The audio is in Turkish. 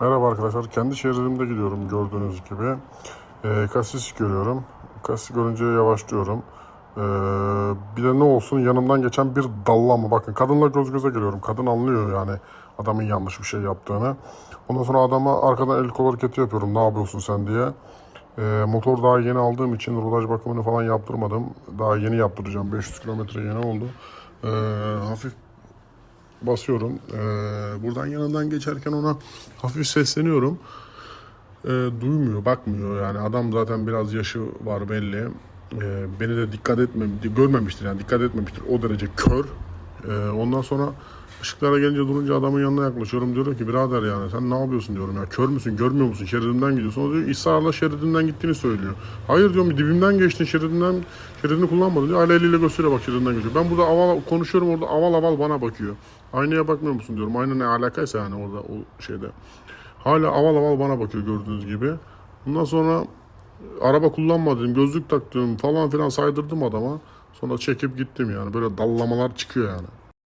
Merhaba arkadaşlar. Kendi şeridimde gidiyorum gördüğünüz gibi. Ee, kasis görüyorum. Kasis görünce yavaşlıyorum. Ee, bir de ne olsun yanımdan geçen bir dallama. Bakın kadınla göz göze geliyorum. Kadın anlıyor yani adamın yanlış bir şey yaptığını. Ondan sonra adama arkadan el kol hareketi yapıyorum. Ne yapıyorsun sen diye. Ee, motor daha yeni aldığım için rulaj bakımını falan yaptırmadım. Daha yeni yaptıracağım. 500 kilometre yeni oldu. Ee, hafif basıyorum. Ee, buradan yanından geçerken ona hafif sesleniyorum. Ee, duymuyor, bakmıyor yani. Adam zaten biraz yaşı var belli. Ee, beni de dikkat etme, görmemiştir yani dikkat etmemiştir. O derece kör. Ee, ondan sonra ışıklara gelince durunca adamın yanına yaklaşıyorum. Diyorum ki birader yani sen ne yapıyorsun diyorum ya. Kör müsün, görmüyor musun? Şeridimden gidiyorsun. O diyor ısrarla şeridinden gittiğini söylüyor. Hayır diyorum dibimden geçtin şeridinden. Şeridini kullanmadın diyor. Hala eliyle gösteriyor bak şeridinden geçiyor. Ben burada aval konuşuyorum orada aval aval bana bakıyor. Aynaya bakmıyor musun diyorum. Ayna ne alakaysa yani orada o şeyde. Hala aval aval bana bakıyor gördüğünüz gibi. Ondan sonra araba kullanmadım, gözlük taktım falan filan saydırdım adama. Sonra çekip gittim yani. Böyle dallamalar çıkıyor yani.